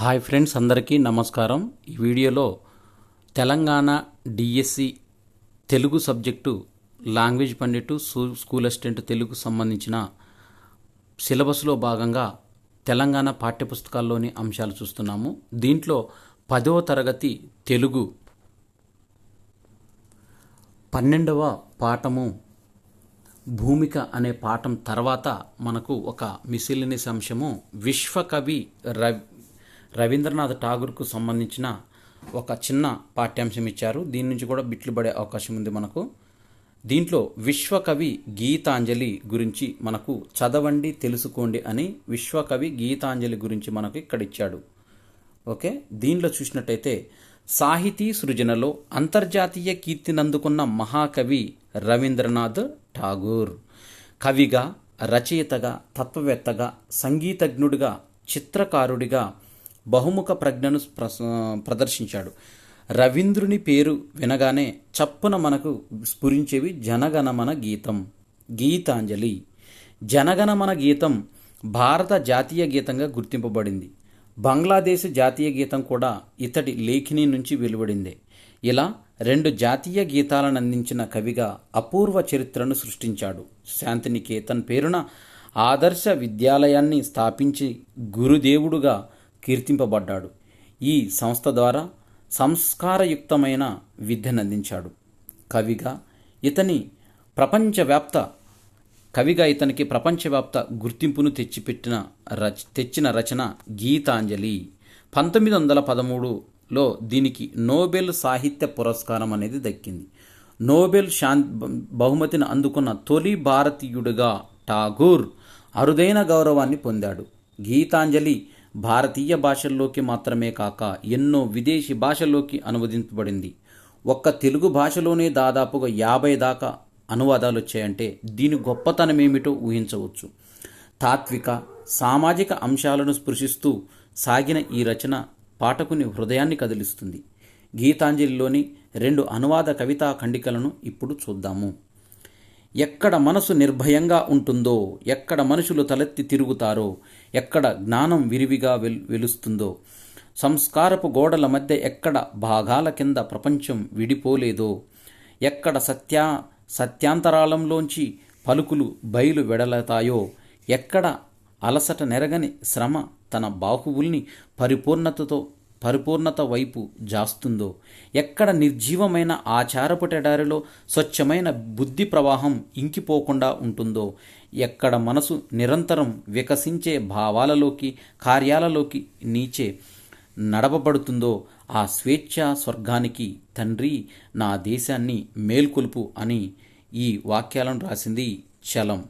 Hi friends అందరికీ నమస్కారం. ఈ వీడియోలో Telangana DSC Telugu subject language pandit school assistant Telugu సంబంధించిన సిలబస్లో భాగంగా తెలంగాణ పాఠ్యపుస్తకాల్లోని అంశాలు చూస్తున్నాము. దీంట్లో పదవ తరగతి తెలుగు పన్నెండవ పాఠము భూమిక అనే పాఠం తర్వాత మనకు ఒక మిసిలినిస్ అంశము విశ్వకవి రవి రవీంద్రనాథ్ ఠాగూర్కు సంబంధించిన ఒక చిన్న పాఠ్యాంశం ఇచ్చారు. దీని నుంచి కూడా బిట్లు పడే అవకాశం ఉంది మనకు. దీంట్లో విశ్వకవి గీతాంజలి గురించి మనకు చదవండి తెలుసుకోండి అని విశ్వకవి గీతాంజలి గురించి మనకు ఇక్కడ ఇచ్చాడు. ఓకే? దీనిలో చూసినట్టయితే సాహితీ సృజనలో అంతర్జాతీయ కీర్తినందుకున్న మహాకవి రవీంద్రనాథ్ ఠాగూర్. కవిగా రచయితగా తత్వవేత్తగా సంగీతజ్ఞుడిగా చిత్రకారుడిగా బహుముఖ ప్రజ్ఞను ప్రదర్శించాడు. రవీంద్రుని పేరు వినగానే చప్పున మనకు స్ఫురించేవి జనగణమన గీతం. గీతాంజలి. జనగణమన గీతం భారత జాతీయ గీతంగా గుర్తింపబడింది. బంగ్లాదేశ్ జాతీయ గీతం కూడా ఇతడి లేఖిని నుంచి వెలువడిందే. ఇలా రెండు జాతీయ గీతాలను అందించిన కవిగా అపూర్వ చరిత్రను సృష్టించాడు. శాంతినికేతన్ పేరున ఆదర్శ విద్యాలయాన్ని స్థాపించి గురుదేవుడుగా కీర్తింపబడ్డాడు. ఈ సంస్థ ద్వారా సంస్కారయుక్తమైన విద్యనందించాడు కవిగా ఇతని ప్రపంచవ్యాప్త కవిగా ఇతనికి ప్రపంచవ్యాప్త గుర్తింపును తెచ్చిపెట్టిన రచ తెచ్చిన రచన గీతాంజలి. పంతొమ్మిది వందల పదమూడులో దీనికి నోబెల్ సాహిత్య పురస్కారం అనేది దక్కింది. నోబెల్ శాంతి బహుమతిని అందుకున్న తొలి భారతీయుడిగా ఠాగూర్ అరుదైన గౌరవాన్ని పొందాడు. గీతాంజలి భారతీయ భాషల్లోకి మాత్రమే కాక ఎన్నో విదేశీ భాషల్లోకి అనువదించబడింది ఒక్క తెలుగు భాషలోనే దాదాపుగా యాభై దాకా అనువాదాలు వచ్చాయంటే దీని గొప్పతనం ఏమిటో ఊహించవచ్చు. తాత్విక సామాజిక అంశాలను స్పృశిస్తూ సాగిన ఈ రచన పాఠకుని హృదయాన్ని కదిలిస్తుంది. గీతాంజలిలోని రెండు అనువాద కవితా ఖండికలను ఇప్పుడు చూద్దాము. ఎక్కడ మనసు నిర్భయంగా ఉంటుందో ఎక్కడ మనుషులు తలెత్తి తిరుగుతారో ఎక్కడ జ్ఞానం విరివిగా వెల్ వెలుస్తుందో. సంస్కారపు గోడల మధ్య ఎక్కడ భాగాల కింద ప్రపంచం విడిపోలేదో. ఎక్కడ సత్యా సత్యాంతరాళంలోంచి పలుకులు బయలు వెడలతాయో. ఎక్కడ అలసట నెరగని శ్రమ తన బాహువుల్ని పరిపూర్ణతతో పరిపూర్ణత వైపు జాస్తుందో. ఎక్కడ నిర్జీవమైన ఆచారపుటెడారిలో స్వచ్ఛమైన బుద్ధి ప్రవాహం ఇంకిపోకుండా ఉంటుందో. ఎక్కడ మనసు నిరంతరం వికసించే భావాలలోకి కార్యాలలోకి నీచే నడపబడుతుందో ఆ స్వేచ్ఛ స్వర్గానికి తండ్రి నా దేశాన్ని మేల్కొలుపు అని ఈ వాక్యాలను రాసింది చలం.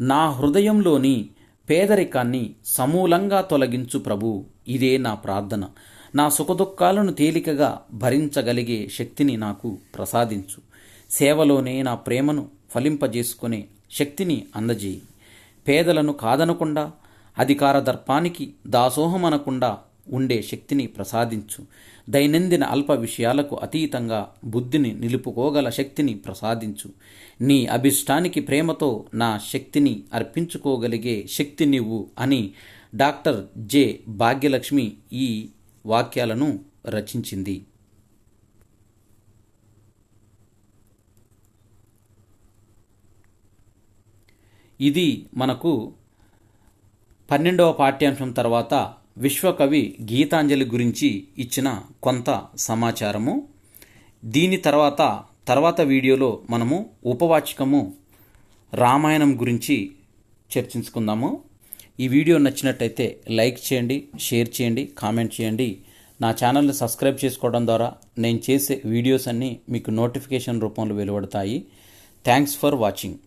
నా హృదయంలోని పేదరికాన్ని సమూలంగా తొలగించు ప్రభు ఇదే నా ప్రార్థన. నా సుఖదుఖాలను తేలికగా భరించగలిగే శక్తిని నాకు ప్రసాదించు. సేవలోనే నా ప్రేమను ఫలింపజేసుకునే శక్తిని అందజేయి. పేదలను కాదనకుండా అధికార దర్పానికి దాసోహమనకుండా ఉండే శక్తిని ప్రసాదించు. దైనందిన అల్ప విషయాలకు అతీతంగా బుద్ధిని నిలుపుకోగల శక్తిని ప్రసాదించు. నీ అభిష్టానికి ప్రేమతో నా శక్తిని అర్పించుకోగలిగే శక్తి నీవు అని డాక్టర్ జె భాగ్యలక్ష్మి ఈ వాక్యాలను రచించింది. ఇది మనకు పన్నెండవ పాఠ్యాంశం తర్వాత విశ్వకవి గీతాంజలి గురించి ఇచ్చిన కొంత సమాచారము. దీని తర్వాత తర్వాత వీడియోలో మనము ఉపవాచకము రామాయణం గురించి చర్చించుకుందాము. ఈ వీడియో నచ్చినట్టయితే లైక్ చేయండి షేర్ చేయండి కామెంట్ చేయండి. నా ఛానల్ని సబ్స్క్రైబ్ చేసుకోవడం ద్వారా నేను చేసే వీడియోస్ అన్నీ మీకు నోటిఫికేషన్ రూపంలో వెలువడతాయి. Thanks for watching.